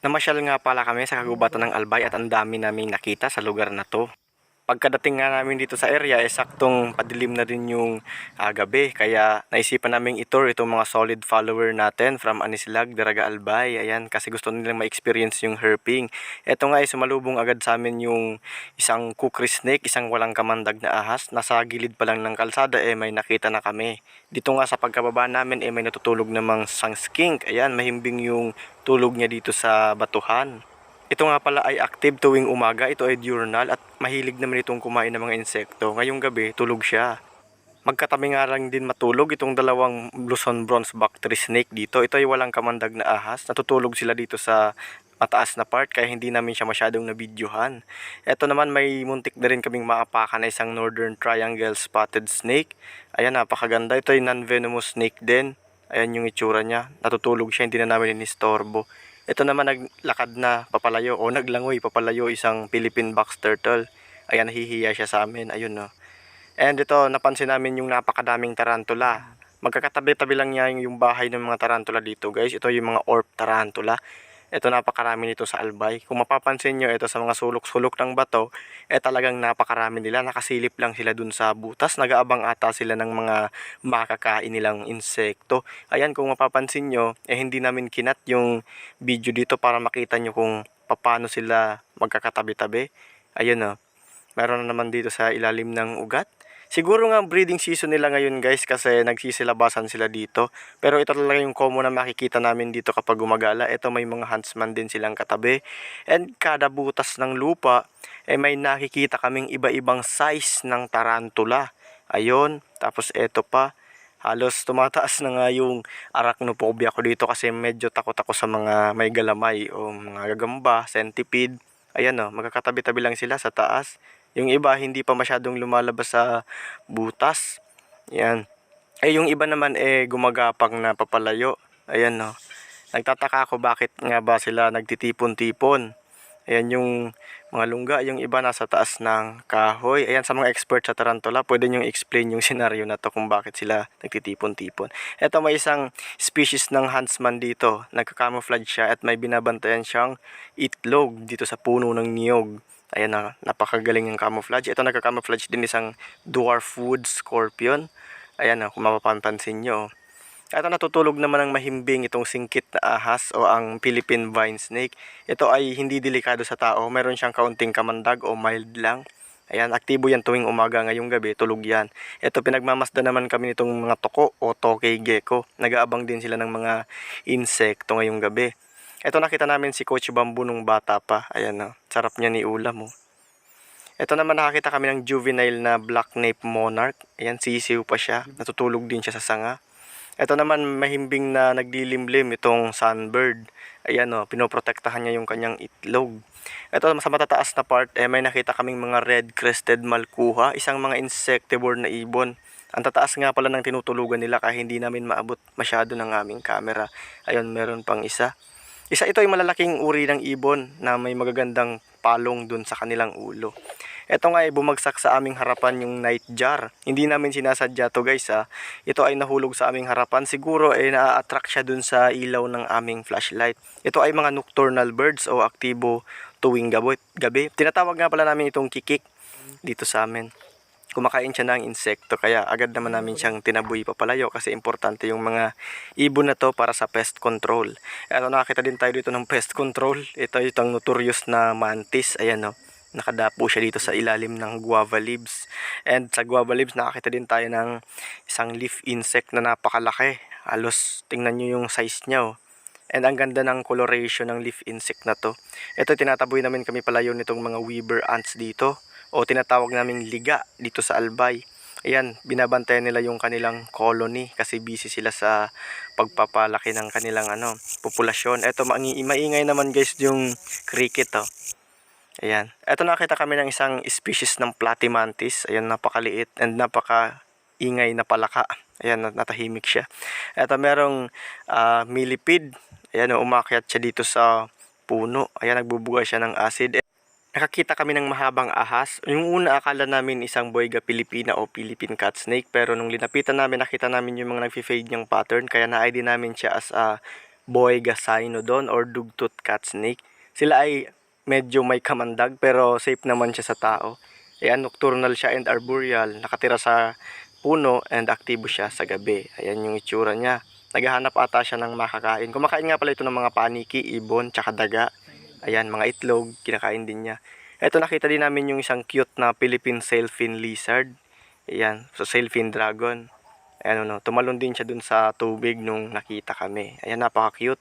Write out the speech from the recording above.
Namasyal nga pala kami sa kagubatan ng Albay at ang dami naming nakita sa lugar na to. Pagkadating nga namin dito sa area, eh, saktong padilim na din yung ah, gabi. Kaya naisipan namin itour itong mga solid follower natin from Anislag, Daraga Albay. Ayan, kasi gusto nilang ma-experience yung herping. Ito nga ay sumalubong agad sa amin yung isang kukri snake, isang walang kamandag na ahas. Nasa gilid pa lang ng kalsada, eh may nakita na kami. Dito nga sa pagkababa namin, eh may natutulog namang sang skink. Ayan, mahimbing yung tulog niya dito sa batuhan. Ito nga pala ay active tuwing umaga. Ito ay diurnal at mahilig naman itong kumain ng mga insekto. Ngayong gabi, tulog siya. Magkatabi nga lang din matulog itong dalawang Luzon bronze bactery snake dito. Ito ay walang kamandag na ahas. Natutulog sila dito sa mataas na part kaya hindi namin siya masyadong nabidyohan. Ito naman may muntik na rin kaming maapakan na isang northern triangle spotted snake. Ayan, napakaganda. Ito ay non-venomous snake din. Ayan yung itsura niya. Natutulog siya, hindi na namin inistorbo. Ito naman naglakad na papalayo o naglangoy papalayo isang Philippine box turtle. Ayan, nahihiya siya sa amin. Ayun no. And ito, napansin namin yung napakadaming tarantula. Magkakatabi-tabi lang niya yung bahay ng mga tarantula dito guys. Ito yung mga orb tarantula. Ito napakarami nito sa Albay. Kung mapapansin nyo, ito sa mga sulok-sulok ng bato, eh talagang napakarami nila. Nakasilip lang sila dun sa butas. Nagaabang ata sila ng mga makakain nilang insekto. Ayan, kung mapapansin nyo, eh hindi namin kinat yung video dito para makita nyo kung paano sila magkakatabi-tabi. Ayun o. Meron na naman dito sa ilalim ng ugat. Siguro nga breeding season nila ngayon guys kasi nagsisilabasan sila dito. Pero ito talaga yung common na makikita namin dito kapag gumagala. Ito may mga huntsman din silang katabi. And kada butas ng lupa, eh may nakikita kaming iba-ibang size ng tarantula. Ayun, tapos ito pa. Halos tumataas na nga yung arachnophobia ko dito kasi medyo takot ako sa mga may galamay o mga gagamba, centipede. Ayan o, magkakatabi-tabi lang sila sa taas. Yung iba hindi pa masyadong lumalabas sa butas. Yan. Eh yung iba naman eh gumagapang na papalayo. Ayan no. Nagtataka ako bakit nga ba sila nagtitipon-tipon. Ayan yung mga lungga, yung iba nasa taas ng kahoy. Ayan sa mga expert sa tarantula, pwede nyo explain yung senaryo na to kung bakit sila nagtitipon-tipon. Ito may isang species ng huntsman dito. Nagka-camouflage siya at may binabantayan siyang itlog dito sa puno ng niyog. Ayan na, napakagaling yung camouflage. Ito nagka-camouflage din isang dwarf wood scorpion. Ayan na, kung mapapansin nyo. Ito natutulog naman ang mahimbing itong singkit na ahas o ang Philippine vine snake. Ito ay hindi delikado sa tao. Meron siyang kaunting kamandag o mild lang. Ayan, aktibo yan tuwing umaga ngayong gabi, tulog yan. Ito, pinagmamasda naman kami nitong mga toko o tokay gecko. Nagaabang din sila ng mga insekto ngayong gabi. Ito nakita namin si Coach Bamboo nung bata pa. Ayan na, sarap niya ni ulam oh. Ito naman nakakita kami ng juvenile na black nape monarch. Ayan, sisiw pa siya. Natutulog din siya sa sanga. Ito naman mahimbing na naglilimlim itong sunbird. Ayan o, pinoprotektahan niya yung kanyang itlog. Ito sa matataas na part, eh, may nakita kaming mga red-crested malkuha, isang mga insectivore na ibon. Ang tataas nga pala ng tinutulugan nila kaya hindi namin maabot masyado ng aming camera. Ayun, meron pang isa. Isa ito ay malalaking uri ng ibon na may magagandang palong dun sa kanilang ulo. Ito nga ay bumagsak sa aming harapan yung night jar. Hindi namin sinasadya to guys ha. Ito ay nahulog sa aming harapan. Siguro ay na-attract siya dun sa ilaw ng aming flashlight. Ito ay mga nocturnal birds o aktibo tuwing gabi. gabi. Tinatawag nga pala namin itong kikik dito sa amin kumakain siya ng insekto kaya agad naman namin siyang tinaboy papalayo kasi importante yung mga ibon na to para sa pest control. Ano nakakita din tayo dito ng pest control. Ito itong notorious na mantis. Ayan no. Nakadapo siya dito sa ilalim ng guava leaves. And sa guava leaves nakakita din tayo ng isang leaf insect na napakalaki. Halos tingnan nyo yung size niya oh. And ang ganda ng coloration ng leaf insect na to. Ito tinataboy namin kami palayo nitong mga weaver ants dito o tinatawag naming liga dito sa Albay. Ayan, binabantayan nila yung kanilang colony kasi busy sila sa pagpapalaki ng kanilang ano, populasyon. Ito, maingay naman guys yung cricket oh. Ayan. Ito nakita kami ng isang species ng platymantis. Ayan, napakaliit and napaka ingay na palaka. Ayan, nat- natahimik siya. Ito merong ah, millipede. Ayan, umakyat siya dito sa puno. Ayan, nagbubuga siya ng acid. Nakakita kami ng mahabang ahas. Yung una akala namin isang boyga Pilipina o Philippine cat snake pero nung linapitan namin nakita namin yung mga nagfi-fade niyang pattern kaya na-ID namin siya as a boy gasainodon or dugtooth cat snake. Sila ay medyo may kamandag pero safe naman siya sa tao. Ayan, nocturnal siya and arboreal. Nakatira sa puno and aktibo siya sa gabi. Ayan yung itsura niya. Naghahanap ata siya ng makakain. Kumakain nga pala ito ng mga paniki, ibon, tsaka daga. Ayan, mga itlog, kinakain din niya. Ito nakita din namin yung isang cute na Philippine sailfin lizard. Ayan, so sailfin dragon. Ayan, ano, tumalon din siya dun sa tubig nung nakita kami. Ayan, napaka-cute.